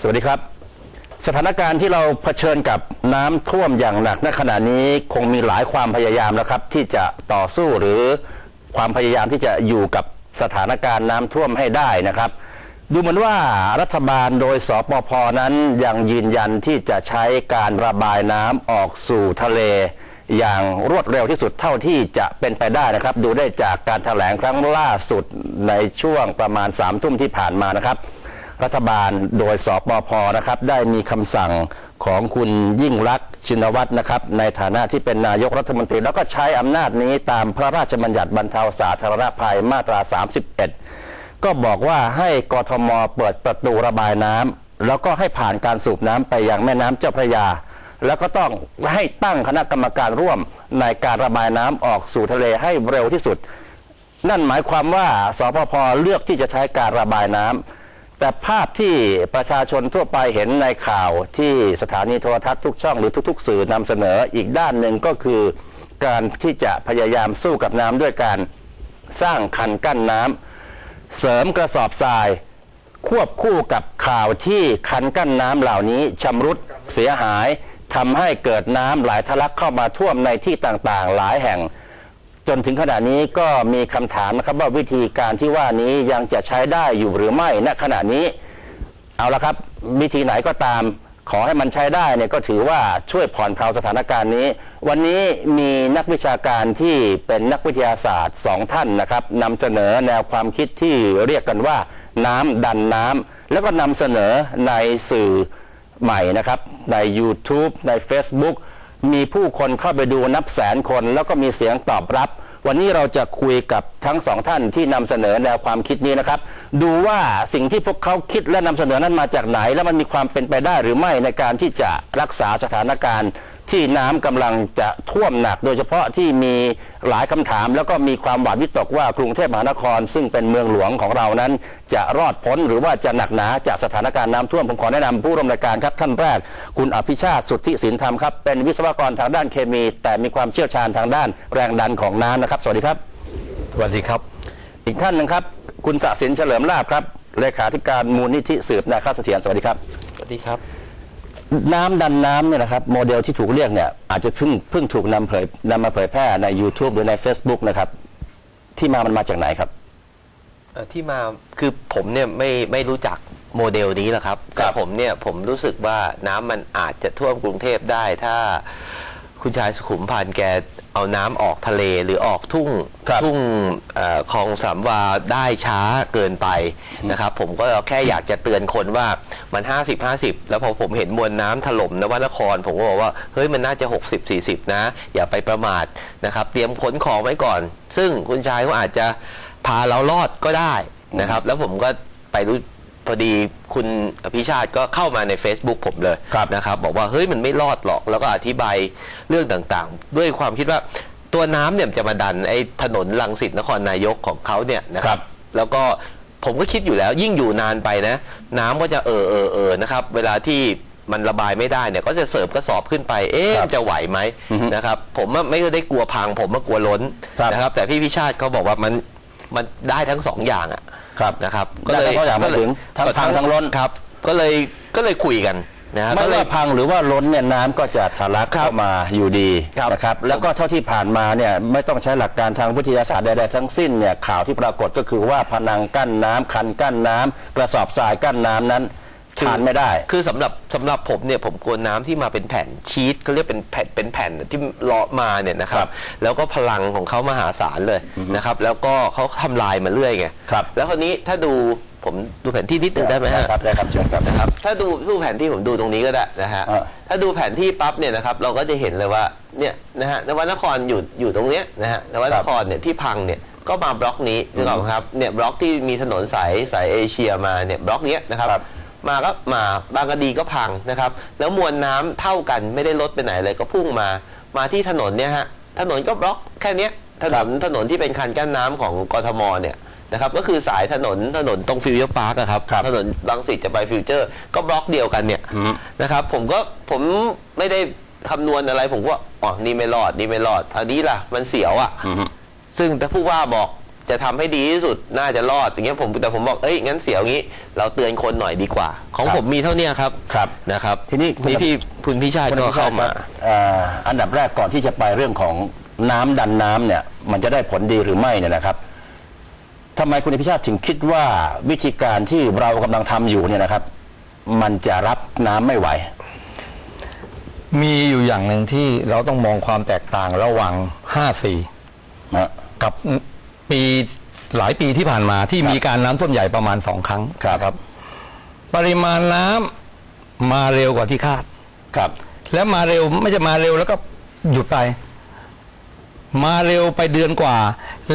สวัสดีครับ สถานการณ์ที่เราเผชิญกับน้ำท่วมอย่างหนักณขณะนี้คงมีหลายความพยายามแล้วครับ ที่จะต่อสู้หรือความพยายามที่จะอยู่กับสถานการณ์น้ำท่วมให้ได้นะครับ ดูเหมือนว่ารัฐบาลโดยสปพนั้นยังยืนยันที่จะใช้การระบายน้ำออกสู่ทะเล อย่างรวดเร็วที่สุดเท่าที่จะเป็นไปได้นะครับ ดูได้จากการแถลงครั้งล่าสุดในช่วงประมาณ3ามทุ่มที่ผ่านมานะครับ รัฐบาลโดยสปพนะครับได้มีคำสั่งของคุณยิ่งรักษณ์ชินวัตรนะครับในฐานะที่เป็นนายกรัฐมนตรี แล้วก็ใช้อำนาจนี้ตามพระราชบัญญัติบรรเทาสาธารณภัยมาตรา 31 ก็บอกว่าให้กทมเปิดประตูระบายน้ำแล้วก็ให้ผ่านการสูบน้ำไปยังแม่น้ำเจ้าพระยา แล้วก็ต้องให้ตั้งคณะกรรมการร่วมในการระบายน้ำออกสู่ทะเลให้เร็วที่สุด นั่นหมายความว่าสปพเลือกที่จะใช้การระบายน้ำ แต่ภาพที่ประชาชนทั่วไปเห็นในข่าวที่สถานีโทรทัศน์ทุกช่องหรือทุก ๆ สื่อนำเสนออีกด้านหนึ่งก็คือ การที่จะพยายามสู้กับน้ำด้วยการสร้างคันกั้นน้ำเสริมกระสอบทราย ควบคู่กับข่าวที่คันกั้นน้ำเหล่านี้ชำรุดเสียหายทำให้เกิดน้ำไหลทะลักเข้ามาท่วมในที่ต่างๆ หลายแห่ง จนถึงขณะนี้ก็มีคำถามนะครับว่าวิธีการที่ว่านี้ยังจะใช้ได้อยู่หรือไม่ณขณะนี้ เอาละครับ วิธีไหนก็ตาม ขอให้มันใช้ได้เนี่ยก็ถือว่าช่วยผ่อนคลายสถานการณ์นี้ วันนี้มีนักวิชาการที่เป็นนักวิทยาศาสตร์สองท่านนะครับนำเสนอแนวความคิดที่เรียกกันว่า น้ำดันน้ำแล้วก็นำเสนอในสื่อใหม่นะครับใน YouTube ใน Facebook มีผู้คนเข้าไปดูนับแสนคน แล้วก็มีเสียงตอบรับ วันนี้เราจะคุยกับทั้งสองท่านที่นำเสนอแนวความคิดนี้นะครับ ดูว่าสิ่งที่พวกเขาคิดและนำเสนอนั้นมาจากไหน และมันมีความเป็นไปได้หรือไม่ในการที่จะรักษาสถานการณ์ ที่น้ำกำลังจะท่วมหนัก โดยเฉพาะที่มีหลายคำถาม แล้วก็มีความหวาดวิตกว่ากรุงเทพมหานคร ซึ่งเป็นเมืองหลวงของเรานั้น จะรอดพ้นหรือว่าจะหนักหนาจากสถานการณ์น้ำท่วมผมขอแนะนำผู้ร่วมรายการครับท่านแรก คุณอภิชาติสุทธิสินธรรมครับเป็นวิศวกรทางด้านเคมี แต่มีความเชี่ยวชาญทางด้านแรงดันของน้ำนะครับ สวัสดีครับ สวัสดีครับ อีกท่านหนึ่งครับ คุณสศินเฉลิมลาภครับเลขาธิการมูลนิธิสืบนาคาเสถียรสวัสดีครับ สวัสดีครับ น้ำดันน้ำเนี่ยนะครับโมเดลที่ถูกเรียกเนี่ยอาจจะเพิ่งเพิ่งถูกนำเผยนำมาเผยแพร่ใน YouTube หรือใน Facebook นะครับ ที่มามันมาจากไหนครับ เอ่อที่มาคือผมเนี่ยไม่ไม่รู้จักโมเดลนี้แหละครับคแต่รับผมเนี่ยผมรู้สึกว่าน้ำมันอาจจะท่วมกรุงเทพได้ถ้าคุณชายสุขุมพันธ์แก เอาน้ำออกทะเลหรือออกทุ่งครับทุ่งเอ่อคลองสามวาได้ช้าเกินไปนะครับ ผมก็แค่อยากจะเตือนคนว่ามัน 50 50 แล้วพอผมเห็นมวลน้ำถล่มนวนคร ผมก็บอกว่าเฮ้ยมันน่าจะ 60 40 นะ อย่าไปประมาทนะครับ เตรียมขนของไว้ก่อน ซึ่งคุณชายก็อาจจะพาเรารอดก็ได้นะครับ แล้วผมก็ไปรู้ พอดีคุณอภิชาติก็เข้ามาใน Facebook ผมเลยครับนะครับ บอกว่าเฮ้ยมันไม่รอดหรอก แล้วก็อธิบายเรื่องต่างๆ ด้วยความคิดว่าตัวน้ำเนี่ยมันจะมาดันไอ้ถนนลังสิตนครนายกของเขาเนี่ยนะคครัรับบแล้วก็ผมก็คิดอยู่แล้วยิ่งอยู่นานไปนะ น้ำก็จะเออเออเออนะครับ เวลาที่มันระบายไม่ได้เนี่ย ก็จะเสริมกระสอบขึ้นไป เอ๊ะครับมันจะไหวไหมอือฮึนะครับ ผมว่าไม่ได้กลัวพัง ผมว่ากลัวล้นครับนะครับ แต่พี่พิชาติเขาบอกว่ามันมันได้ทั้งสองอย่างอะ ครับนะครับได้ทั้งสองอย่างหมายถึงทั้งพังทั้งล้นครับก็เลยก็เลยคุยกันนะฮะไม่ก็เลยว่าพังหรือว่าล้นเนี่ยน้ำก็จะทะลักครับเข้ามาอยู่ดีครับนะครับแล้วก็เท่าที่ผ่านมาเนี่ยไม่ต้องใช้หลักการทางวิทยาศาสตร์ใดๆทั้งสิ้นเนี่ยข่าวที่ปรากฏก็คือว่าพนังกั้นน้ำคันกั้นน้ำกระสอบทรายกั้นน้ำนั้น ทานไม่ได้ คือสำหรับสำหรับผมเนี่ยผมกลัวน้ำที่มาเป็นแผ่นชีตเขาเรียกเป็นแผ่นเป็นแผ่นที่เลาะมาเนี่ยนะคครัรับบแล้วก็พลังของเขามหาศาลเลยนะครับ แล้วก็เขาทำลายมาเรื่อยไงครับ แล้วคราวนี้ถ้าดูผมดูแผนที่นิดนึงได้ไหมฮะครับได้ครับเชิญครับนะครับ ถ้าดูดูแผนที่ผมดูตรงนี้ก็ได้นะฮะอ่าถ้าดูแผนที่ปั๊บเนี่ยนะครับ เราก็จะเห็นเลยว่าเนี่ยนะฮะนวนครอยู่อยู่ตรงเนี้ยนะฮะนวนครเนี่ยที่พังเนี่ยก็มาบล็อกนี้นึกออกไหมครับเนี่ยบล็อกที่มีถนนสายสายเอเชียมาเนี่ยบล็อกเนี้ยนะครับครับ มาก็มาบางกะดีก็พังนะครับ แล้วมวลน้ำเท่ากันไม่ได้ลดไปไหนเลยก็พุ่งมา มาที่ถนนเนี่ยฮะถนนก็บล็อกแค่เนี้ยถนนถนนที่เป็นคันกั้นน้ำของกทมเนี่ยนะครับก็คือสายถนนถนนตรงฟิวเจอร์พาร์คอะครับครับถนนรังสิตจะไปฟิวเจอร์ ก็บล็อกเดียวกันเนี่ยอืมนะครับ ผมก็ผมไม่ได้คำนวณอะไรผมก็อ๋อนี่ไม่รอดนี่ไม่รอดอันนี้ล่ะ มันเสียวอะอือฮึซึ่งถ้าผู้ว่าบอก จะทำให้ดีที่สุดน่าจะรอดอย่างเงี้ยผมแต่ผมบอกเอ้ยงั้นเสียอย่างงี้ เราเตือนคนหน่อยดีกว่า ของครับผมมีเท่าเนี้ยครับครับนะครับ ทีนี้คุณนี่พี่คุณพี่ชาติคุณก็อภิชเข้ามาครับเอ่ออันดับแรกก่อนที่จะไปเรื่องของน้ำดันน้ำเนี่ย มันจะได้ผลดีหรือไม่เนี่ยนะครับทำไมคุณอภิชาติถึงคิดว่าวิธีการที่เรากำลังทำอยู่เนี่ยนะครับ มันจะรับน้ำไม่ไหว มีอยู่อย่างหนึ่งที่เราต้องมองความแตกต่างระหว่าง54นะกับ ปีหลายปีที่ผ่านมาที่ครับมีการน้ำท่วมใหญ่ประมาณสองครั้งครับ ปริมาณน้ำมาเร็วกว่าที่คาดครับ และมาเร็วไม่จะมาเร็วแล้วก็หยุดไป มาเร็วไปเดือนกว่า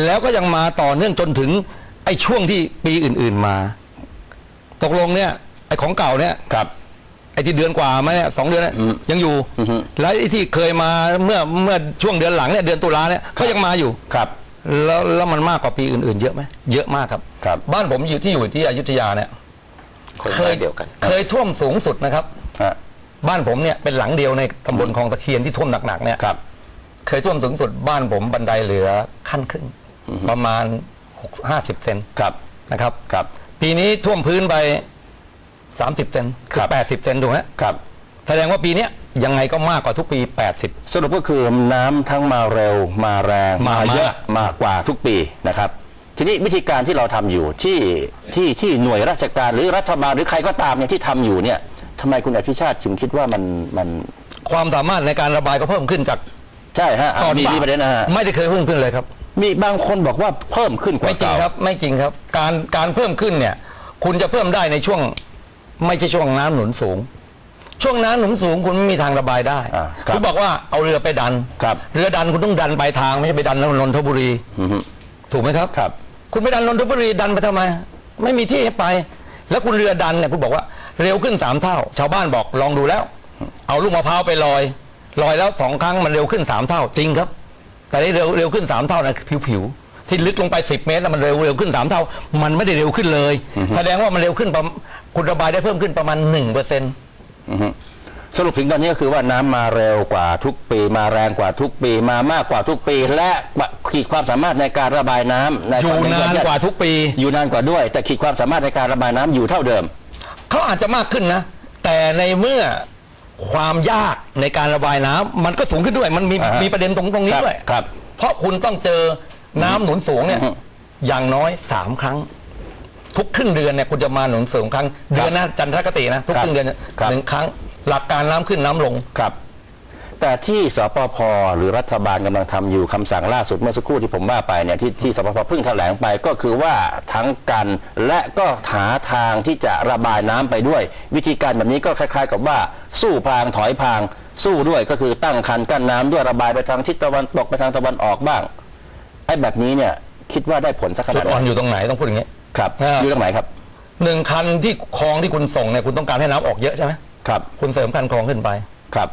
แล้วก็ยังมาต่อเนื่องจนถึงไอ้ช่วงที่ปีอื่น ๆมา ตกลงเนี่ย ไอ้ของเก่าเนี่ยครับไอ้ที่เดือนกว่ามาเนี่ยสองเดือนเนี่ยอืมยังอยู่อือฮึแล้วไอ้ที่เคยมาเมื่อเมื่อช่วงเดือนหลังเนี่ยเดือนตุลาเนี่ยก็ยังมาอยู่ครับ แล้วแล้วมันมากกว่าปีอื่นๆ เยอะไหมเยอะมากครับ ครับบ้านผมอยู่ที่อยู่ที่อยุธยาเนี่ยคนเคบ้านยเดียวกันเคยท่วมสูงสุดนะครับ ฮะบ้านผมเนี่ยเป็นหลังเดียวในตำบลคลองตะเคียนที่ท่วมหนักๆเนี่ย ครับ เคยท่วมสูงสุดบ้านผมบันไดเหลือขั้นครึ่งประมาณ6 50 เซนครับ นะครับ ครับ ปีนี้ท่วมพื้นไป 30 เซนคืครัอบ 80 เซนถูกไหมครับ แสดงว่าปีเนี้ย ยังไงก็มากกว่าทุกปี 80 สรุปก็คือน้ำทั้งมาเร็วมาแรงมาเยอะมากมากกว่าทุกปีนะครับ ทีนี้วิธีการที่เราทำอยู่ที่ที่ที่หน่วยราชการหรือรัฐบาลหรือใครก็ตามเนี่ยที่ทำอยู่เนี่ยทำไมคุณอภิชาติถึงคิดว่ามันมันความสามารถในการระบายก็เพิ่มขึ้นจากใช่ฮะอะตอนมีป่ามีประเด็นนะฮะไม่ได้เคยเพิ่มขึ้นเลยครับ มีบางคนบอกว่าเพิ่มขึ้นกว่าไม่จริงเก่าครับไม่จริงครับ การการเพิ่มขึ้นเนี่ย คุณจะเพิ่มได้ในช่วง ไม่ใช่ช่วงน้ำหนุนสูง ช่วงน้ำหนุนสูงคุณไม่มีทางระบายได้อ่าครับคุณบอกว่าเอาเรือไปดันครับ เรือดันคุณต้องดันปลายทางไม่ใช่ไปดันนนทบุรี อือฮึถูกไหมครับ ครับ คุณไปดันนนทบุรีดันไปทำไม ไม่มีที่ให้ไป แล้วคุณเรือดันเนี่ยคุณบอกว่าเร็วขึ้นสามเท่า ชาวบ้านบอกลองดูแล้ว เอาลูกมะพร้าวไปลอยลอยแล้วสองครั้งมันเร็วขึ้นสามเท่า จริงครับ แต่ได้เร็วเร็วขึ้นสามเท่านะผิวผิวๆที่ลึกลงไปสิบเมตรน่ะมันเร็วเร็วขึ้นสามเท่า มันไม่ได้เร็วขึ้นเลย แสดงว่ามันเร็วขึ้นประมาณคุณระบายได้เพิ่มขึ้นประมาณหนึ่งเปอร์เซ็นต์อือฮึ สรุปถึงตอนนี้ก็คือว่าน้ำมาเร็วกว่าทุกปี มาแรงกว่าทุกปี มามากกว่าทุกปี และขีดความสามารถในการระบายน้ำในอยู่นานกว่าทุกปี อยู่นานกว่าด้วย แต่ขีดความสามารถในการระบายน้ำอยู่เท่าเดิมเขาอาจจะมากขึ้นนะ แต่ในเมื่อความยากในการระบายน้ำมันก็สูงขึ้นด้วยมันมีอ่าฮะมีประเด็นตรงตรงนี้ครับด้วยครับ เพราะคุณต้องเจอน้ำหนุนสูงเนี่ยอืมอย่างน้อยสามครั้ง ทุกครึ่งเดือนเนี่ยคุณจะมาหนุนสูงครั้ง เดือนนะจันทรคตินะทุกครับครึ่งเดือนเนี่ยครับหนึ่งครั้ง หลักการน้ำขึ้นน้ำลงครับแต่ที่สปพหรือรัฐบาลกำลังทำอยู่คำสั่งล่าสุดเมื่อสักครู่ที่ผมว่าไปเนี่ยที่ที่สปพเพิ่งแถลงไปก็คือว่าทั้งกันและก็หาทางที่จะระบายน้ำไปด้วย วิธีการแบบนี้ก็คล้าย ๆ กับว่าสู้พรางถอยพรางสู้ด้วยก็คือตั้งคันกั้นน้ำด้วยระบายไปทางทิศตะวันตกไปทางตะวันออกบ้างไอ้แบบนี้เนี่ยคิดว่าได้ผลสักขจุนาดดไหอ่อนนอยู่ตรงไหนต้องพูดอย่างนี้ ครับอ่าอยู่ตรงไหนครับหนึ่งคันที่คลองที่คุณส่งเนี่ยคุณต้องการให้น้ำออกเยอะใช่ไหมครับคุณเสริมคันคลองขึ้นไปครับ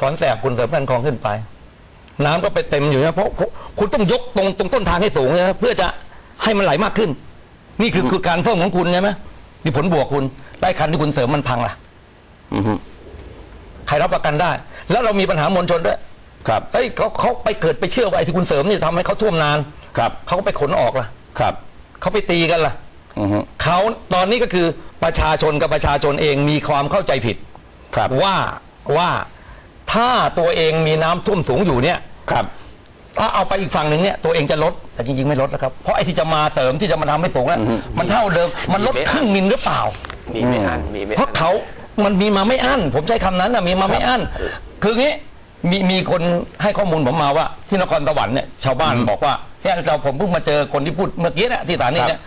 สอนแสบคุณเสริมคันคลองขึ้นไป น้ำก็ไปเต็มอยู่นะเพราะเพราะคุณต้องยกตรงตรงต้นทางให้สูงนะเพื่อจะให้มันไหลมากขึ้น นี่คือคือการเพิ่มของคุณใช่ไหมมีผลบวกคุณได้คันที่คุณเสริมมันพังล่ะ อือฮึใครรับประกันได้ แล้วเรามีปัญหามวลชนด้วยครับเฮ้ยเขาเขาไปเกิดไปเชื่อว่าไอ้ที่คุณเสริมนี่ทำให้เขาท่วมนานครับเขาก็ไปขนออกล่ะ ครับ เขาไปตีกันล่ะอือฮึเขาตอนนี้ก็คือประชาชนกับประชาชนเองมีความเข้าใจผิดครับว่าว่าถ้าตัวเองมีน้ำท่วมสูงอยู่เนี่ยครับ ถ้าเอาไปอีกฝั่งหนึ่งเนี่ยตัวเองจะลดแต่จริงๆไม่ลดนะครับเพราะไอ้ที่จะมาเสริมที่จะมาทำให้สูงน่ะมันเท่าเดิมมันลดครึ่งมิลหรือเปล่ามีไม่อันมีไม่เพอัราะนเขามันมีมาไม่อั้นผมใช้คำนั้นนะมีมาไม่อั้นคืองี้มีมีคนให้ข้อมูลผมมาว่า ที่นครสวรรค์เนี่ยชาวบ้านบอกว่า เนี่ยเราผมเพิ่งมาเจอคนที่พูดเมื่อกี้เนี่ยที่สถานีเนี่ย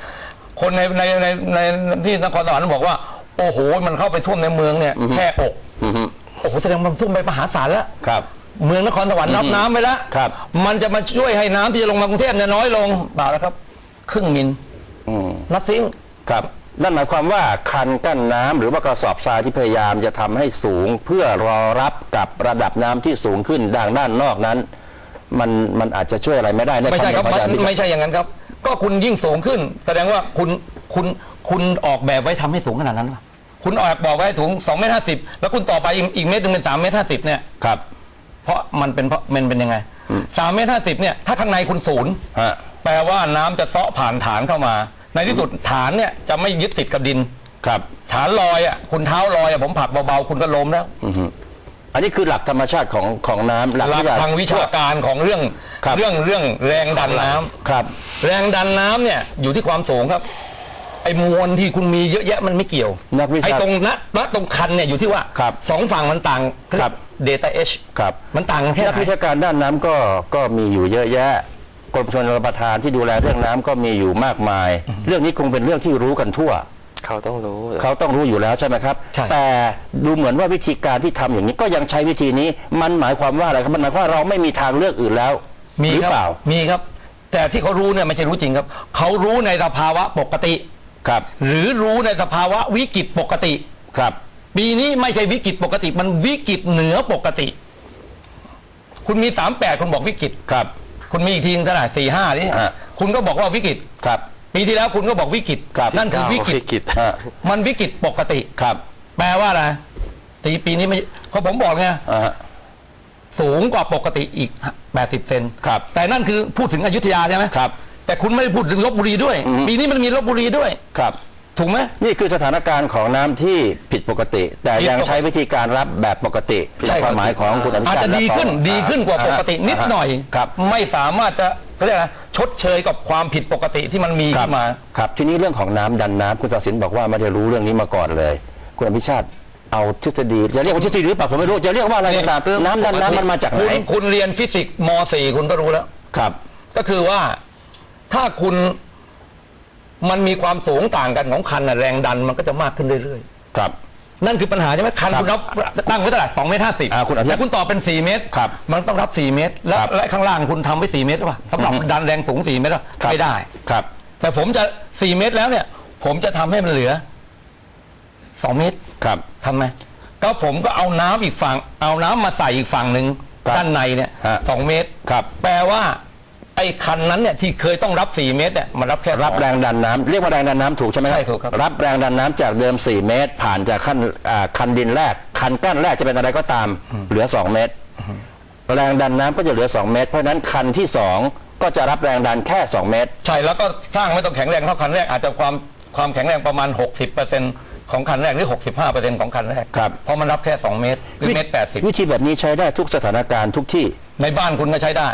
คนในในในในที่นครสวรรค์บอกว่า โอ้โหมันเข้าไปท่วมในเมืองเนี่ยแค่อกอือฮึโอ้โหแสดงว่ามันท่วมไปมหาศาลแล้วครับเมืองนครสวรรค์รับน้ำไปแล้วครับมันจะมาช่วยให้น้ำที่จะลงมากรุงเทพเนี่ยน้อยลงเปล่าแล้วครับ ครึ่งมิลอืมนัดซิงครับนั่นหมายความว่าคันกั้นน้ำหรือว่ากระสอบทรายที่พยายามจะทำให้สูง เพื่อรอรับกับระดับน้ำที่สูงขึ้นดังด้านนอกนั้น มันมันอาจจะช่วยอะไรไม่ได้ในไม่ใช่ครับวามันเห็นของอาจารย์ไม่ใช่อย่างนั้นครับ ก็คุณยิ่งสูงขึ้น แสดงว่าคุณคุณคุณออกแบบไว้ทำให้สูงขนาดนั้นหรอคุณออกบอกไว้ถุง2เมตรห้าสิบแล้วคุณต่อไปอีกอีกเมตรหนึงเป็น3เมตรห้าสิบเนี่ยครับ เพราะมันเป็นเพราะมันเป็นยังไงสามเมตรห้าสิบเนี่ยถ้าข้างในคุณศูนย์ฮะแปลว่าน้ำจะเซาะผ่านฐานเข้ามา ในที่สุดฐานเนี่ยจะไม่ยึดติดกับดินครับ ฐานลอยอะคุณเท้าลอยอะผมผลักเบาๆคุณก็ล้มแล้ว อันนี้คือหลักธรรมชาติของของน้ำหลักวิชทางวิชาการของเรื่องครับเรื่องเรื่องแรงดันน้ำครับ แรงดันน้ำเนี่ยอยู่ที่ความสูงครับ ไอ้มวลที่คุณมีเยอะแยะมันไม่เกี่ยวนักวิชาไอ้ตรงนะณตรงคันเนี่ยอยู่ที่ว่าครับสองฝั่งมันต่างครับเดต้าเอชครับมันต่างกันแค่นักไหนวิชาการด้านน้ำก็ก็มีอยู่เยอะแยะกรมชลประทานที่ดูแลเรื่องน้ำก็มีอยู่มากมาย เรื่องนี้คงเป็นเรื่องที่รู้กันทั่ว เขาต้องรู้เขาต้องรู้อยู่แล้วใช่ไหมครับใช่แต่ดูเหมือนว่าวิธีการที่ทำอย่างนี้ก็ยังใช้วิธีนี้ มันหมายความว่าอะไรครับมันหมายความว่าเราไม่มีทางเลือกอื่นแล้ว มีหรือครับเปล่ามีครับ แต่ที่เขารู้เนี่ยไม่ใช่รู้จริงครับ เขารู้ในสภาวะปกติครับ หรือรู้ในสภาวะวิกฤตปกติครับ ปีนี้ไม่ใช่วิกฤตปกติ มันวิกฤตเหนือปกติ คุณมีสามแปดคุณบอกวิกฤตครับ คุณมีอีกทีเท่าไหร่สี่ห้านี่ฮะคุณก็บอกว่าวิกฤตครับ ปีที่แล้วคุณก็บอกวิกฤตครับนั่นคือวิกฤตวิกฤตอ่า มันวิกฤตปกติ ครับแปลว่าอะไรตีปีนี้ไม่เพราะผมบอกไงอ่าฮะสูงกว่าปกติอีก 80 เซนครับ แต่นั่นคือพูดถึงอยุธยาใช่ไหมครับ แต่คุณไม่ได้พูดถึงลบบุรีด้วยปีนี้มันมีลบบุรีด้วย ครับ ถูกไหม นี่คือสถานการณ์ของน้ำที่ผิดปกติ แต่ผิดปกติยังใช้วิธีการรับแบบปกติใช่ครับความหมายของคุณอภิอาจชาติจะดีขึ้นและดีขึ้นกว่าปกตินิดหน่อย ครับ ไม่สามารถจะ เขาเรียกอะไรชดเชยกับความผิดปกติที่มันมีครับขึ้นมา ครับทีนี้เรื่องของน้ำดันน้ำคุณศศินบอกว่าไม่ได้รู้เรื่องนี้มาก่อนเลย คุณอภิชาติเอาทฤษฎีจะเรียกว่าทฤษฎีหรือเปล่าผมไม่รู้จะเรียกว่าอะไรก็ตามน้ำดันน้ำมันมาจากไหคุนณคุณเรียนฟิสิกส์ม .4 คุณก็รู้แล้ว ครับ ก็คือว่าถ้าคุณมันมีความสูงต่างกันของคันน่ะแรงดันมันก็จะมากขึ้นเรื่อย ครับๆ นั่นคือปัญหาใช่ไหมคันครับคุณรับตั้งไว้เท่าไหร่สองเมตรห้าสิบอ่าคุณอภิแล้วคุณต่อเป็นสี่เมตรครับมันต้องรับสี่เมตร แล้วครับและข้างล่างคุณทำไว้สี่เมตรหรือเปล่าสำหรับอืมดันแรงสูงสี่เมตรหรอครับไม่ได้ครับ แต่ผมจะสี่เมตรแล้วเนี่ย ผมจะทำให้มันเหลือสองเมตรครับทำไหมก็ผมก็เอาน้ำอีกฝั่ง เอาน้ำมาใส่อีกฝั่งหนึ่งครับด้านในเนี่ยฮะสองเมตรครับ แปลว่า ไอ้คันนั้นเนี่ยที่เคยต้องรับ 4 เมตรเนี่ยมันรับแค่รับสองแรงดันน้ำเรียกว่าแรงดันน้ำถูกใช่ไหมใช่ถูกครับ รับแรงดันน้ำจากเดิม 4 เมตร ผ่านจากขั้นอ่าคันดินแรก คันกั้นแรกจะเป็นอะไรก็ตามเหลือ 2 เมตร แรงดันน้ำก็จะเหลือ 2 เมตร เพราะฉะนั้นคันที่ 2 ก็จะรับแรงดันแค่ 2 เมตร ใช่แล้วก็สร้างไม่ต้องแข็งแรงเท่าคันแรกอาจจะความความแข็งแรงประมาณ 60%ของคันแรกหรือ 65%ของคันแรกครับ เพราะมันรับแค่ 2 เมตรหรือเมตรวิธีแบบนี้ใช้ได้ทุกสถานการณ์ทุกที่80ในบ้านคุณก็ใช้ได้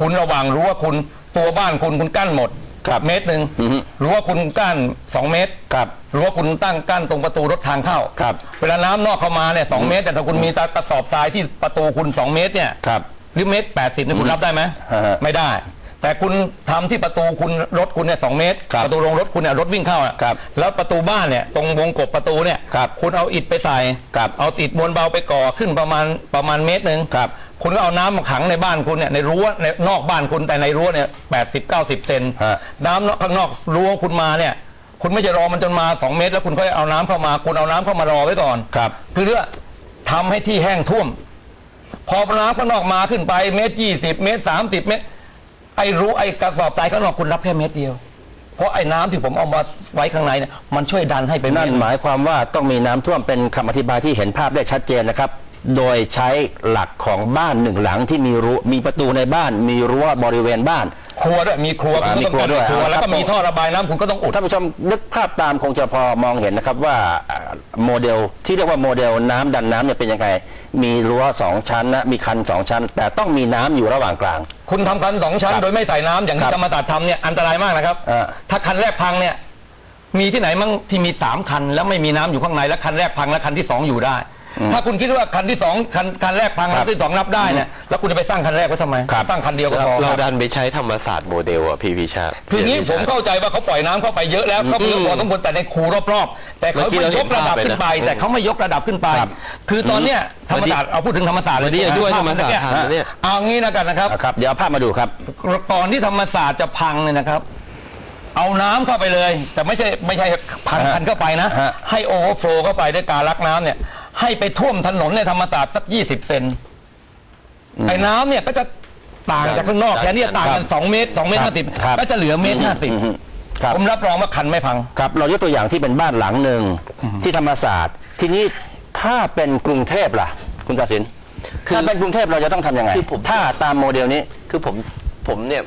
คุณระวังรู้ว่าคุณตัวบ้านคุณคุณกั้นหมดครับเมตรหนึ่งอือฮึหรือว่าคุณกั้น 2 เมตรครับหรือว่าคุณตั้งกั้นตรงประตูรถทางเข้าครับเวลาน้ำนอกเข้ามาเนี่ยสเมตร แต่ถ้าคุณมีกระสอบทรายที่ประตูคุณ 2 เมตรเนี่ยครับหรือเมตร80เนี่ยคุณรับได้ไหมฮะฮะ ไม่ได้ แต่คุณทำที่ประตูคุณรถคุณเนี่ยสเมตร ครับประตูโรงรถคุณเนี่ยรถวิ่งเข้าอะครับแล้วประตูบ้านเนี่ยตรงวงกบประตูเนี่ยครับคุณเอาอิฐไปใส่ครับเอาอิฐมวลเบาไปก่อขึ้นประมาณประมาณเมตรหนึ่งครับคุณก็เอาน้ำมาขังในบ้านคุณเนี่ยในรั้วในนอกบ้านคุณแต่ในรั้วเนี่ยแปดสิบเก้าสิบเซนฮะ น้ำนอกข้างนอกรั้วคุณมาเนี่ย คุณไม่จะรอมันจนมา2เมตร แล้วคุณค่อยเอาน้ำเข้ามา คุณเอาน้ำเข้ามารอไว้ก่อน ครับ คือเรื่องทำให้ที่แห้งท่วม พอน้ำข้างนอกมาขึ้นไปเมตรยี่สิบเมตรสามสิบเมตร ไอ้รู้ไอ้กระสอบทรายข้างนอกคุณรับแค่เมตรเดียว เพราะไอ้น้ำที่ผมเอามาไว้ข้างในเนี่ยมันช่วยดันให้ไปเมนั่ตนรหมายความว่าต้องมีน้ำท่วมเป็นคำอธิบายที่เห็นภาพได้ชัดเจนนะครับ โดยใช้หลักของบ้านหนึ่งหลังที่มีรั้วมีประตูในบ้าน มีรั้วบริเวณบ้าน ครัวด้วยมีครัวอ่าคุณมีก็ต้องครัวด้วยกั้นครัวอ่าแล้วก็ครับ มีท่อระบายน้ำคุณก็ต้องอุด ท่านผู้ชมนึกภาพตามคงจะพอมองเห็นนะครับว่าอ่า โมเดลที่เรียกว่าโมเดลน้ำดันน้ำเนี่ยเป็นยังไง มีรั้วสองชั้นนะมีคันสองชั้น แต่ต้องมีน้ำอยู่ระหว่างกลาง คุณทำคันสองชั้นครับโดยไม่ใส่น้ำอย่างครัที่บธรรมศาสตร์ทำเนี่ยอันตรายมากนะครับอ่าถ้าคันแรกพังเนี่ยมีที่ไหนมั่งที่มีสามคัน แล้วไม่มีน้ำอยู่ข้างในแล้วคันแรกพังแล้วคันที่สองอยู่ได้ ถ้าคุณคิดว่าคันที่สองคันคันแรกพังครัคับนที่สองรับได้เนี่ยแล้วคุณจะไปสร้างคันแรกไว้ทำไมครับสร้างคันเดียวก็พอเราครับดันไปใช้ธรรมศาสตร์โมเดลอะพี่พิชาติคืออย่างนี้พี่ผมพิชาติเข้าใจว่าเขาปล่อยน้ำเข้าไปเยอะแล้วก็คือพอสมควรแต่ในคูรอบๆ แต่เขาเมื่อกี้ไม่เรายเห็กนระดับภาพไปขึ้นไปนะแต่เขาไม่ยกระดับขึ้นไปครับคือตอนเนี้ยธรรมศาสตร์เอาพูดถึงธรรมศาสตร์เลยวันนี้จะช่วยธรรมศาสตร์เนี่ยทันนะเนี่ยเอางี้นะกันนะครับนะครับ เดี๋ยวเอาภาพมาดูครับก่อนที่ธรรมศาสตร์จะพังเนี่ยนะครับเอาน้ำเข้าไปเลย แต่ไม่ใช่ไม่ใช่พันฮะคันเข้าไปนะฮะให้โอเวอร์โฟลเข้าไปด้วยการลักน้ำเนี่ย ให้ไปท่วมถนนในธรรมศาสตร์สัก20เซนไอ้น้ำเนี่ยก็จะต่างจากข้างนอกครับแค่เนี้ต่างกัน2เมตร2เมตรครับห้าสิบครับก็จะเหลือเมตรห้าสิบอืมครับผมรับรองว่าคันไม่พังครับเรายกตัวอย่างที่เป็นบ้านหลังหนึ่งที่ธรรมศาสตร์ ทีนี้ถ้าเป็นกรุงเทพล่ะ คุณตัดสินคือถ้าเป็นกรุงเทพเราจะต้องทำยังไงคือผมถ้าตามโมเดลนี้คือผมผมเนี่ย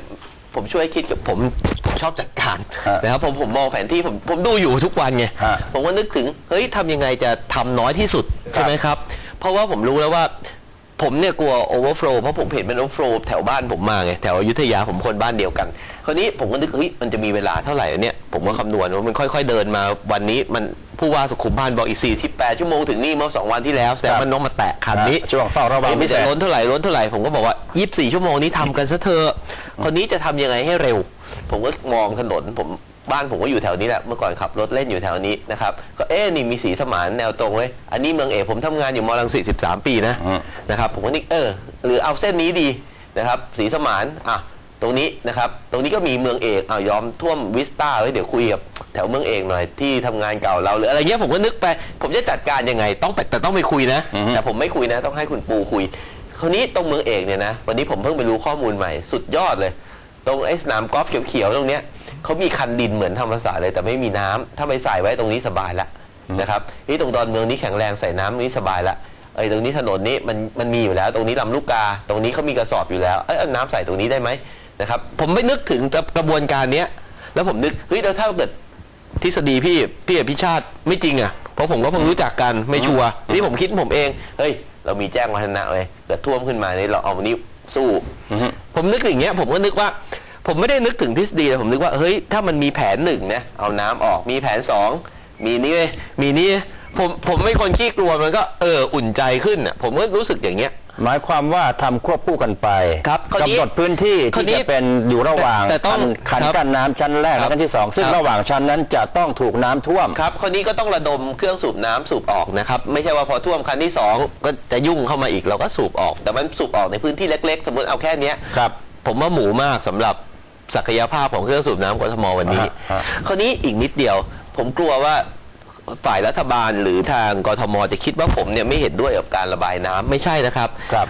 ผมช่วยคิดกับผมผม ชอบจัดการฮะนะครับผมผมมองแผนที่ผมผมดูอยู่ทุกวันไงฮะผมก็นึกถึงเฮ้ยทำยังไงจะทำน้อยที่สุดใช่ไหมครับ เพราะว่าผมรู้แล้วว่า ผมเนี่ยกลัวโอเวอร์ w ลเพราะผมเห็นเป็นโอเวอร์ w ลแถวบ้านผมมาไงแถวอยุธยาผมคนบ้านเดียวกัน คราวนี้ผมก็นึกเฮ้ยมันจะมีเวลาเท่าไหร่เนี่ยผมก็คำนวณว่ามันค่อย ๆเดินมาวันนี้มันผู้ว่าสุขุมพันธ์บอกอีก48ชั่วโมงถึงนี่เมื่อสองวันที่แล้วแต่มันน้องมาแตะคันนี้ ช่วงเฝ้าระวังเอ้ยพิไม่เศจะษ ล้นเท่าไหร่ล้นเท่าไหร่ผมก็บอกว่า 24 ชั่วโมงนี้ทำกันซะเถอะคนนี้จะทำยังไงให้เร็ว ผมก็มองถนนผมบ้านผมก็อยู่แถวนี้แหละเมื่อก่อนขับรถเล่นอยู่แถวนี้นะครับก็เอ๊ะนี่มีสีสมานแนวตรงเว้ยอันนี้เมืองเอกผมทำงานอยู่มอลังสิต13 ปีนะอืมนะครับผมก็นึกเออหรือเอาเส้นนี้ดีนะครับสีสมานอะตรงนี้นะครับตรงนี้ก็มีเมืองเอกเอายอมท่วมวิสตาไว้เดี๋ยวคุยกับแถวเมืองเอกหน่อยที่ทำงานเก่าเราหรืออะไรเงี้ยผมก็นึกไป ผมจะจัดการยังไง ต้องไปแต่ต้องไปคุยนะอือฮึแต่ผมไม่คุยนะ ต้องให้คุณปูคุยคราวนี้ตรงเมืองเอกเนี่ยนะวันนี้ผมเพิ่งไปรู้ข้อมูลใหม่สุดยอดเลย ตรงไอ้สนามกอล์ฟเขียวๆตรงเนี้ยเขามีคันดินเหมือนธรรมศาสตร์เลย แต่ไม่มีน้ำถ้าไปใส่ไว้ตรงนี้สบายละนะครับนี่ตรงดอนเมืองนี้แข็งแรงใส่น้ำนี้สบายละไอ้ยตรงนี้ถนนนี้มันมันมีอยู่แล้ว ตรงนี้ลำลูกกา ตรงนี้เขามีกระสอบอยู่แล้วเอ้ยเอาน้ำใส่ตรงนี้ได้ไหมนะครับ ผมไม่นึกถึงกระบวนการเนี้ยแล้วผมนึกเฮ้ยแล้วถ้าเกิดทฤษฎีพี่พี่อภิชาติไม่จริงอะเพราะผมก็เพิ่งรู้จักกันไม่ชัวร์ทีนี่ผมคิดผมเองเฮ้ยเรามีแจ้งวัฒนะเลยเกิดท่วมขึ้นมานี่เราเอาวันนี้ สู้อือฮึผมนึกอย่างเงี้ยผมก็นึกว่า ผมไม่ได้นึกถึงทฤษฎีเลยผมนึกว่าเฮ้ยถ้ามันมีแผนหนึ่งนะเอาน้ำออกมีแผนสองมีนี่เว้ยมีนี่ผมผมไม่คนขี้กลัวมันก็เอออุ่นใจขึ้นอะผมก็รู้สึกอย่างเงี้ย หมายความว่าทำควบคู่กันไปครับคราวนี้กำหนดพื้นที่คราวที่นี้จะเป็นอยู่ระหว่างแต่แต่ต้องคันครับกั้นน้ำชั้นแรกครัและบชั้นที่สองซึ่งครับระหว่างชั้นนั้นจะต้องถูกน้ำท่วมครับคนนี้ก็ต้องระดมเครื่องสูบน้ำสูบออกนะครับไม่ใช่ว่าพอท่วมคันที่สองก็จะยุ่งเข้ามาอีกเราก็สูบออก แต่มันสูบออกในพื้นที่เล็ก ๆ สมมติเอาแค่เนี้ยครับผมว่าหมูมากสำหรับศักยภาพของเครื่องสูบน้ำกทมวันนี้ฮะฮะคราวนี้อีกนิดเดียว ผมกลัวว่า ฝ่ายรัฐบาลหรือทางกทมจะคิดว่าผมเนี่ยไม่เห็นด้วยกับการระบายน้ำไม่ใช่นะครับ ครับ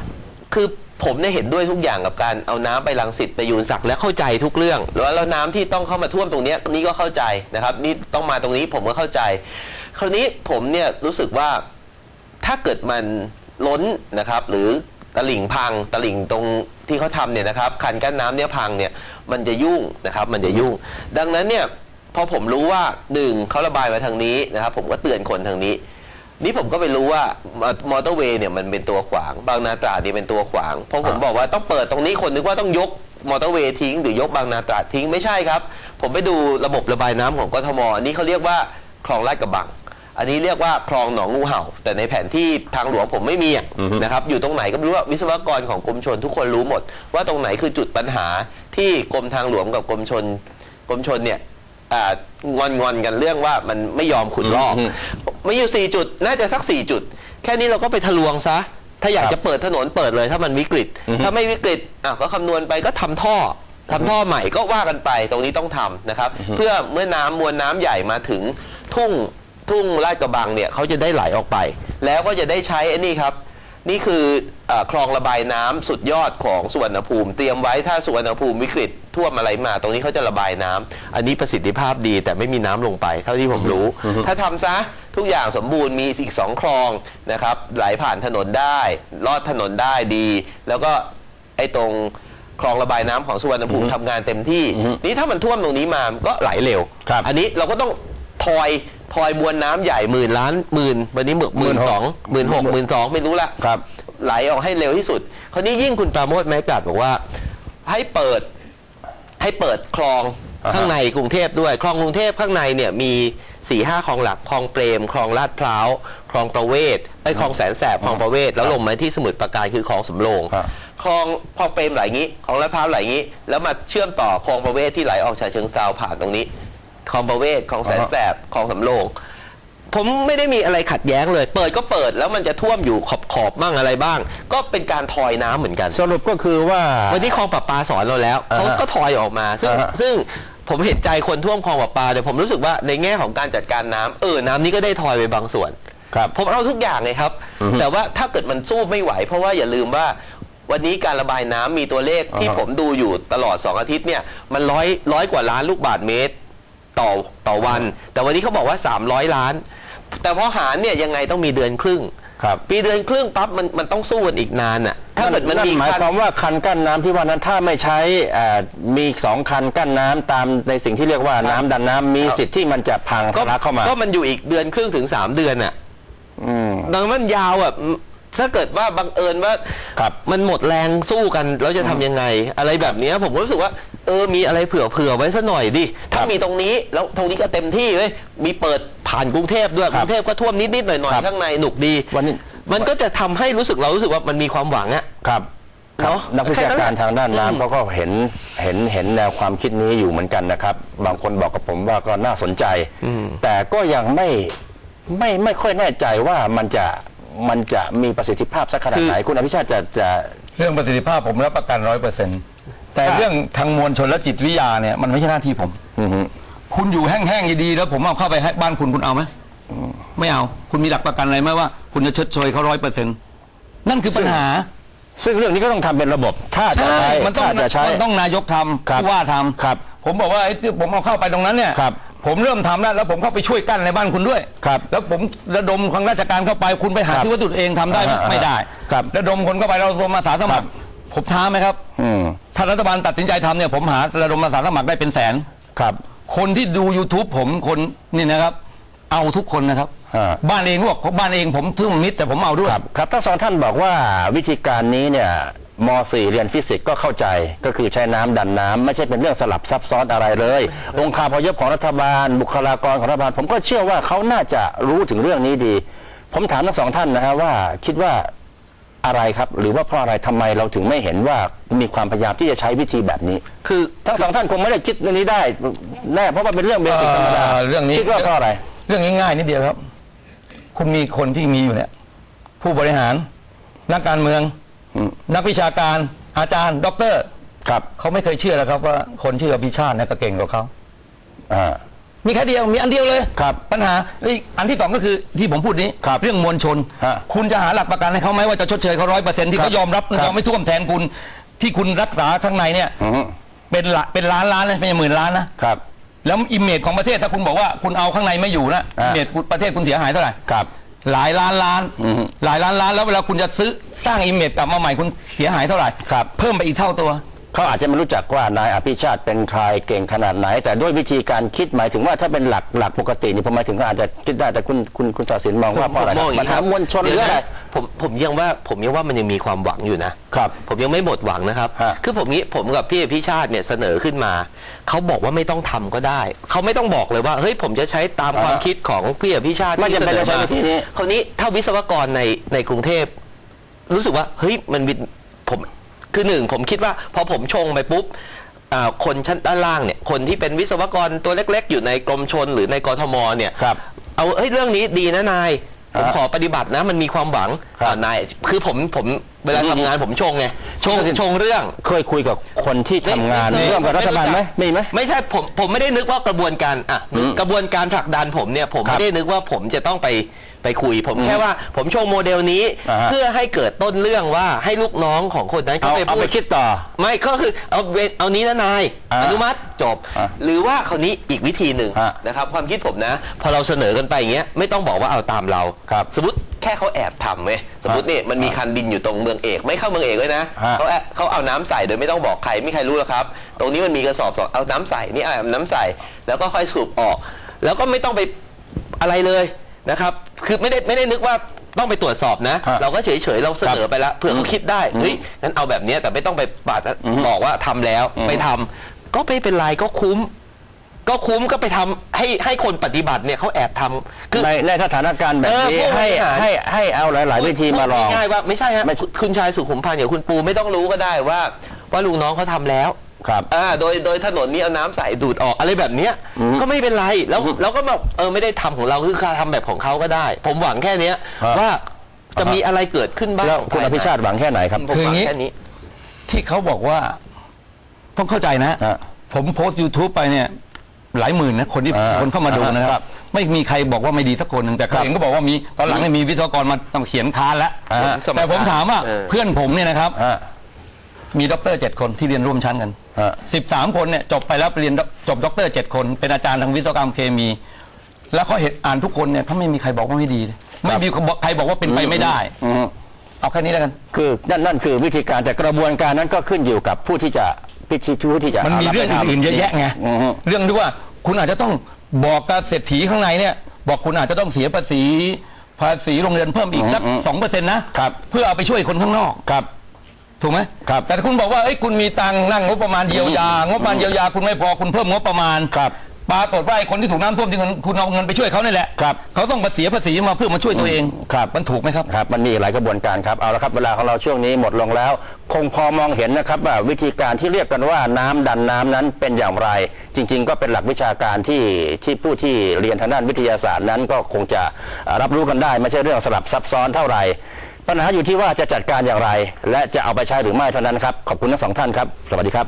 คือผมเนี่ยเห็นด้วยทุกอย่างกับการเอาน้ำไปลังสิตไปยูนศักดิ์และเข้าใจทุกเรื่อง แล้วแล้วน้ำที่ต้องเข้ามาท่วมตรงเนี้ยนี่ก็เข้าใจนะครับนี่ต้องมาตรงนี้ผมก็เข้าใจ คราวนี้ผมเนี่ยรู้สึกว่าถ้าเกิดมันล้นนะครับ หรือตลิ่งพังตลิ่งตรงที่เขาทำเนี่ยนะครับคันกั้นน้ำเนี่ยพังเนี่ยมันจะยุ่งนะครับ มันจะยุ่ง ดังนั้นเนี่ย พอผมรู้ว่าหนึ่งเขาระบายมาทางนี้นะครับผมก็เตือนคนทางนี้ นี่ผมก็ไปรู้ว่ามอเตอร์เวย์เนี่ยมันเป็นตัวขวาง บางนาตราดนี่เป็นตัวขวางเพราะผมบอกว่าต้องเปิดตรงนี้คนนึกว่าต้องยกมอเตอร์เวย์ทิ้งหรือยกบางนาตราดทิ้งไม่ใช่ครับ ผมไปดูระบบระบายน้ำของกทมอันนี้เขาเรียกว่าคลองลาดกระบัง อันนี้เรียกว่าคลองหนองงูเห่า แต่ในแผนที่ทางหลวงผมไม่มีอะอือฮึนะครับอยู่ตรงไหนก็ไม่รู้ว่าวิศวกรของกรมชนทุกคนรู้หมด ว่าตรงไหนคือจุดปัญหาที่กรมทางหลวงกับกรมชนกรมชนเนี่ยอ่า งอนงอนๆกันเรื่องว่ามันไม่ยอมขุดลอกอืมมีอยู่4จุดน่าจะสัก4จุด แค่นี้เราก็ไปทะลวงซะ ถ้าอยากครับจะเปิดถนนเปิดเลย ถ้ามันวิกฤตอือฮึถ้าไม่วิกฤตอะก็คำนวณไปก็ทำท่อทำท่อใหม่ก็ว่ากันไปตรงนี้ต้องทำนะครับ เพื่อเมื่อน้ำมวลน้ำใหญ่มาถึงทุ่งทุ่งลาดกระบังเนี่ยเขาจะได้ไหลออกไป แล้วก็จะได้ใช้ไอ้นี่ครับ นี่คือเออคลองระบายน้ำสุดยอดของสุวรรณภูมิ เตรียมไว้ถ้าสุวรรณภูมิวิกฤตท่วมอะไรมา ตรงนี้เขาจะระบายน้ำอันนี้ประสิทธิภาพดีแต่ไม่มีน้ำลงไป เท่าที่ผมรู้ ถ้าทำซะทุกอย่างสมบูรณ์มีอีกสองคลองนะครับไหลผ่านถนนได้ลอดถนนได้ดี แล้วก็ไอ้ตรงคลองระบายน้ำของสุวรรณภูมิทำงานเต็มที่ นี่ถ้ามันท่วมตรงนี้มาก็ไหลเร็วครับอันนี้เราก็ต้องทอย ทอยมวลน้ำใหญ่หมื่นล้านหมื่นวันนี้หมึกหมื่นสองหมื่นหกหมื่นสองไม่รู้ละ ครับ ไหลออกให้เร็วที่สุด คราวนี้ยิ่งคุณปราโมทแม้กาดบอกว่า ให้เปิดให้เปิดคลองอ่าฮะข้างในกรุงเทพด้วยคลองกรุงเทพข้างในเนี่ยมีสี่ห้าคลองหลักคลองเปรมคลองลาดพร้าวคลองประเวศไอ้ยคลองแสนแสบคลองประเวศแล้วลงมาที่สมุทรปราการคือคลองสำโรงครับ คลองคลองเปรมไหลงี้คลองลาดพร้าวไหลงี้ แล้วมาเชื่อมต่อคลองประเวศที่ไหลออกฉะเชิงเซาผ่านตรงนี้ คลองประเวศคลองแสนแสบคลองสำโรงผมไม่ได้มีอะไรขัดแย้งเลย เปิดก็เปิดแล้วมันจะท่วมอยู่ขอบขอบบ้างอะไรบ้าง ก็เป็นการทอยน้ำเหมือนกัน สรุปก็คือว่า วันนี้คลองประปาสอนเราแล้วอ่าฮะเขาก็ทอยออกมา ซึ่งอ่าฮะซึ่งผมเห็นใจคนท่วมคลองประปาแต่ผมรู้สึกว่าในแง่ของการจัดการน้ำเออน้ำนี้ก็ได้ทอยไปบางส่วนครับผมเอาทุกอย่างเลยครับอือฮึแต่ว่าถ้าเกิดมันสู้ไม่ไหว เพราะว่าอย่าลืมว่าวันนี้การระบายน้ำมีตัวเลขที่อ่าฮะผมดูอยู่ตลอด 2 อาทิตย์เนี่ยมันร้อยร้อยกว่าล้านลูกบาทเมตร ต่อต่อวัน แต่วันนี้เขาบอกว่า 300 ล้าน แต่พอหารเนี่ยยังไงต้องมีเดือนครึ่ง ครับ ปีเดือนครึ่งปั๊บมันมันต้องสู้กันอีกนานอะ ถ้าเกิดมันมีหมายคันความว่าคันกั้นน้ำที่ว่านั้นถ้าไม่ใช้เอ่อมีสองคันกั้นน้ำตามในสิ่งที่เรียกว่าน้ำดันน้ำมีสิทธิ์ที่มันจะพังก็ทะลักเข้ามาก็มันอยู่อีกเดือนครึ่งถึง 3 เดือนอะ อืม ดังนั้นมันยาวอะอืมถ้าเกิดว่าบังเอิญว่า ครับ มันหมดแรงสู้กันแล้วจะทำยังไง อะไรแบบเนี้ยผมก็รู้สึกว่าเออมีอะไรเผื่อเผื่อไว้สัหน่อยดิถ้ามีตรงนี้แล้วตรงนี้ก็เต็มที่เว้ยมีเปิดผ่านกรุงเทพด้วยคกรับรุงเทพก็ท่วมนิดๆหน่อยครับๆข้างในหนุกดีวันนี้มันก็จะทำให้รู้สึกเรารู้สึกว่ามันมีความหวังอะครับครับเนอะนักวิชาการทางด้านอืมน้ำเขาก็เห็นเห็นเห็นแนวความคิดนี้อยู่เหมือนกันนะครับ บางคนบอกกับผมว่าก็น่าสนใจ แต่ก็ยังไม่ไม่ไม่ค่อยแน่ใจว่ามันจะมันจะมีประสิทธิภาพสักขนาดไหนคุณอภิชาติจะจะเรื่องประสิทธิภาพผมรับประกันร้อยเปอร์เซ็นต์ แต่ครับเรื่องทางมวลชนและจิตวิทยาเนี่ยมันไม่ใช่หน้าที่ผม อือฮึคุณอยู่แห้งๆดีๆแล้วผมเอาเข้าไปให้บ้านคุณคุณเอาไหมไม่เอา คุณมีหลักประกันอะไรไหมว่า คุณจะชดเชยเขาร้อยเปอร์เซ็นต์นั่นคือปัญหา ซึ่งเรื่องนี้ก็ต้องทำเป็นระบบ ถ้าจะใช้มันต้องถ้าจะใช้ มันต้องนายกทครับำผู้ว่าทำครับผมบอกว่าไอ้ที่ผมเอาเข้าไปตรงนั้นเนี่ยครับผมเริ่มทำแล้วแล้วผมเข้าไปช่วยกั้นในบ้านคุณด้วยครับแล้วผมระดมของราชการเข้าไปคุณไปหาครับที่วัตถุเองทำได้ไหมอ่าฮะไม่ได้ครับระดมคนเข้าไปเราระดมอาสาสมัครผมท้าไหมครับ อืม ถ้ารัฐบาลตัดสินใจทำเนี่ยผมหาระดมอาสาสมัครได้เป็นแสน ครับคนที่ดู YouTube ผมคนนี่นะครับ เอาทุกคนนะครับ ฮะ บ้านเองเขาบอกบ้านเองผมทึ่มมิตรแต่ผมเอาด้วย ครับครับทั้งสองท่านบอกว่าวิธีการนี้เนี่ยม .4 เรียนฟิสิกส์ก็เข้าใจก็คือใช้น้ำดันน้ำไม่ใช่เป็นเรื่องสลับซับซ้อนอะไรเลย องค์คาพยพของรัฐบาล บุคลากรของรัฐบาล ผมก็เชื่อว่าเขาน่าจะรู้ถึงเรื่องนี้ดี ผมถามทั้งสองท่านนะฮะว่าคิดว่า อะไรครับ หรือว่าเพราะอะไรทำไมเราถึงไม่เห็นว่ามีความพยายามที่จะใช้วิธีแบบนี้ คือทั้งสองท่านคงไม่ได้คิดเรื่องนี้ได้แน่เพราะว่าเป็นเรื่องเบสิกธรรมดาเอ่อเรื่องนี้ คิดว่าเพราะอะไร เรื่องง่ายๆนิดเดียวครับ คุณมีคนที่มีอยู่เนี่ย ผู้บริหาร นักการเมือง อืม นักวิชาการ อาจารย์ ด็อกเตอร์ ครับเขาไม่เคยเชื่อแล้วครับว่าคนชื่ออภิชาติเนี่ยก็เก่งกว่าเขา อ่า มีแค่เดียวมีอันเดียวเลยครับปัญหาแล้วอีกอันที่สองก็คือที่ผมพูดนี้ครับเรื่องมวลชน ฮะคุณจะหาหลักประกันให้เขาไหมว่าจะชดเชยเขาร้อยเปอร์เซ็นต์ที่ครับเขายอมรับครับ ยอมไม่ท่วมแทนคุณที่คุณรักษาข้างในเนี่ยอือฮึเป็นละเป็นล้านล้านเลยไม่ใช่หมื่นล้านนะครับ แล้วอิมเมจของประเทศถ้าคุณบอกว่าคุณเอาข้างในไม่อยู่นะอ่าอิมเมจประเทศคุณเสียหายเท่าไหร่ ครับ หลายล้านล้าน อือฮึหลายล้านล้านแล้วเวลาคุณจะซื้อสร้างอิมเมจกลับมาใหม่คุณเสียหายเท่าไหร่ครับ เพิ่มไปอีกเท่าตัว เขาอาจจะไม่รู้จักว่านายอภิชาติเป็นใครเก่งขนาดไหน แต่ด้วยวิธีการคิดหมายถึงว่าถ้าเป็นหลักหลักปกตินี่ผมหมายถึงก็อาจจะคิดได้แต่คุณคุณคุณศาสินมองว่าเพราะอะไรคผมรับมองอย่งปัญนี้หาครับมวลชนหรืออะไรผมผมยังว่าผมยังว่ามันยังมีความหวังอยู่นะครับ ผมยังไม่หมดหวังนะครับฮะคือผมนี้ผมกับพี่พี่ชาติเนี่ยเสนอขึ้นมาเขาบอกว่าไม่ต้องทำก็ได้เขาไม่ต้องบอกเลยว่าเฮ้ยผมจะใช้ตามความคิดของพี่พี่ชาติไม่จำเป็นจะใช้วิธีนี้คราวนี้ถ้าวิศวกรในในกรุงเทพรู้สึกว่าเฮ้ยมันวินผม คือหนึ่งผมคิดว่าพอผมชงไปปุ๊บอ่าคนชั้นด้านล่างเนี่ยคนที่เป็นวิศวกรตัวเล็ก ๆ อยู่ในกรมชนหรือในกทมเนี่ยครับเอาเฮ้ยเรื่องนี้ดีนะนายผมฮะขอปฏิบัตินะมันมีความหวังครับอ่านายคือผมผมเวลาทำงานผมชงไงชงคุณชงเรื่องเคยคุยกับคนที่ทำงานไม่ร่วมกับรัฐบาลไหมมีไหมไม่ใช่ผมผมไม่ได้นึกว่ากระบวนการอะนึกกระบวนการผลักดันผมเนี่ยผมครับไม่ได้นึกว่าผมจะต้องไป ไปคุย ผมแค่ว่าผมโชว์โมเดลนี้ อ่าฮะ เพื่อให้เกิดต้นเรื่องว่าให้ลูกน้องของคนนั้นเอาเขาไปเอาพูไปด คิดต่อ ไม่ก็คือเอาเวเอานี้นะนายอ่าอนุมัติจบ อ่าหรือว่าคราวนี้อีกวิธีหนึ่งฮะนะครับความคิดผมนะ พอเราเสนอกันไปอย่างเงี้ยไม่ต้องบอกว่าเอาตามเรา ครับสมมติแค่เขาแอบทำเว้ยสมมตินี่มันมีคันดินอยู่ตรงเมืองเอกไม่เข้าเมืองเอกเลยนะฮะ เขาแอบเขาเอาน้ำใส่โดยไม่ต้องบอกใครไม่ใครรู้หรอกครับ ตรงนี้มันมีกระสอบสองเอาน้ำใส่นี่เอาน้ำใส่แล้วก็ค่อยสูบออก แล้วก็ไม่ต้องไปอะไรเลย นะครับคือไม่ได้ไม่ได้นึกว่าต้องไปตรวจสอบนะฮะเราก็เฉยเฉยๆเราเสนอไปแล้วเผื่อเขาคิดได้เฮ้ยงั้นเอาแบบเนี้ยแต่ไม่ต้องไปปาดบอกว่าทำแล้วไปทำก็ไม่เป็นไรก็คุ้ม ก็คุ้มก็ไปทำให้ให้คนปฏิบัติเนี่ยเขาแอบทำคือ ในในสถานการณ์แบบเออนี้ผู้บให้ริหาร ให้ให้เอาหลาย ๆ วิธีมาลองง่ายๆว่าไม่ใช่ฮะไม่คุณคุณชายสุขุมพันธ์กับคุณปูไม่ต้องรู้ก็ได้ว่า ว่าลูกน้องเขาทำแล้ว ครับอ่าโดยโดยถนนนี้เอาน้ำใส่ดูดออกอะไรแบบเนี้ยก็ไม่เป็นไรแล้วเราก็แบบเออไม่ได้ทำของเราคือการทำแบบของเขาก็ได้ ผมหวังแค่เนี้ยฮะว่าจะมีอะไรเกิดขึ้นบ้างแล้วคุณอภิชาติหวังแค่ไหนครับ ผมคือหอวัย่างงนี้แค่นี้ ที่เขาบอกว่าต้องเข้าใจนะ ฮะผมโพสต์ YouTube ไปเนี่ย หลายหมื่นนะ คนที่อ่าคนเข้ามาดูนะคครัรับบไม่มีใครบอกว่าไม่ดีสักคนหนึ่งแต่ครัเขาบเองก็บอกว่ามีตอนหลังเนี่ยมีวิศวกรมาต้องเขียนค้านแล้วอ่าแต่ผมถามว่าเออ เพื่อนผมเนี่ยนะครับ ฮะ มีด็อกเตอร์เจ็ดคนที่เรียนร่วมชั้นกันฮะ สิบสามคนเนี่ยจบไปแล้วเรียนจบด็อกเตอร์เจ็ดคน เป็นอาจารย์ทางวิศวกรรมเคมี แล้วเขาเห็นอ่านทุกคนเนี่ยเขาไม่มีใครบอกว่าไม่ดีเลยไม่มีใครบอกว่าเป็นไปไม่ได้ อืมเอาแค่นี้แล้วกัน คือนั่นนั่นคือวิธีการแต่กระบวนการนั้นก็ขึ้นอยู่กับผู้ที่จะพิชิตผู้ที่จะมันมีเรื่องอื่นๆเยอะแยะไง อือฮึเรื่องที่ว่าคุณอาจจะต้องบอกกับเศรษฐีข้างในเนี่ย บอกคุณอาจจะต้องเสียภาษีภาษีโรงเรียนเพิ่มอีกสักสองเปอร์เซ็นต์นะครับ เพื่อเอาไปช่วยคนข้างนอก ครับ ถูกไหมครับ แต่ถ้าคุณบอกว่าเอ้ยคุณมีตังค์นั่งงบประมาณเยียวยางบประมาณเยียวยาคุณไม่พอคุณเพิ่มงบประมาณครับปรากฏว่าไอ้คนที่ถูกน้ำท่วมที่คุณคุณเอาเงินไปช่วยเขานี่แหละครับเขาต้องมาเสียภาษีมาเพื่อมาช่วยตัวเองครับมันถูกไหมครับ ครับ มันมีอีกหลายกระบวนการครับ เอาละครับเวลาของเราช่วงนี้หมดลงแล้ว คงพอมองเห็นนะครับว่าวิธีการที่เรียกกันว่าน้ำดันน้ำนั้นเป็นอย่างไร จริง ๆ ก็เป็นหลักวิชาการที่ที่ผู้ที่เรียนทางด้านวิทยาศาสตร์นั้นก็คงจะรับรู้กันได้ ไม่ใช่เรื่องสลับซับซ้อนเท่าไหร่ ปัญหาอยู่ที่ว่าจะจัดการอย่างไร และจะเอาไปใช้หรือไม่เท่านั้นครับ ขอบคุณทั้งสองท่านครับ สวัสดีครับ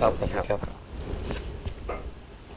ครับ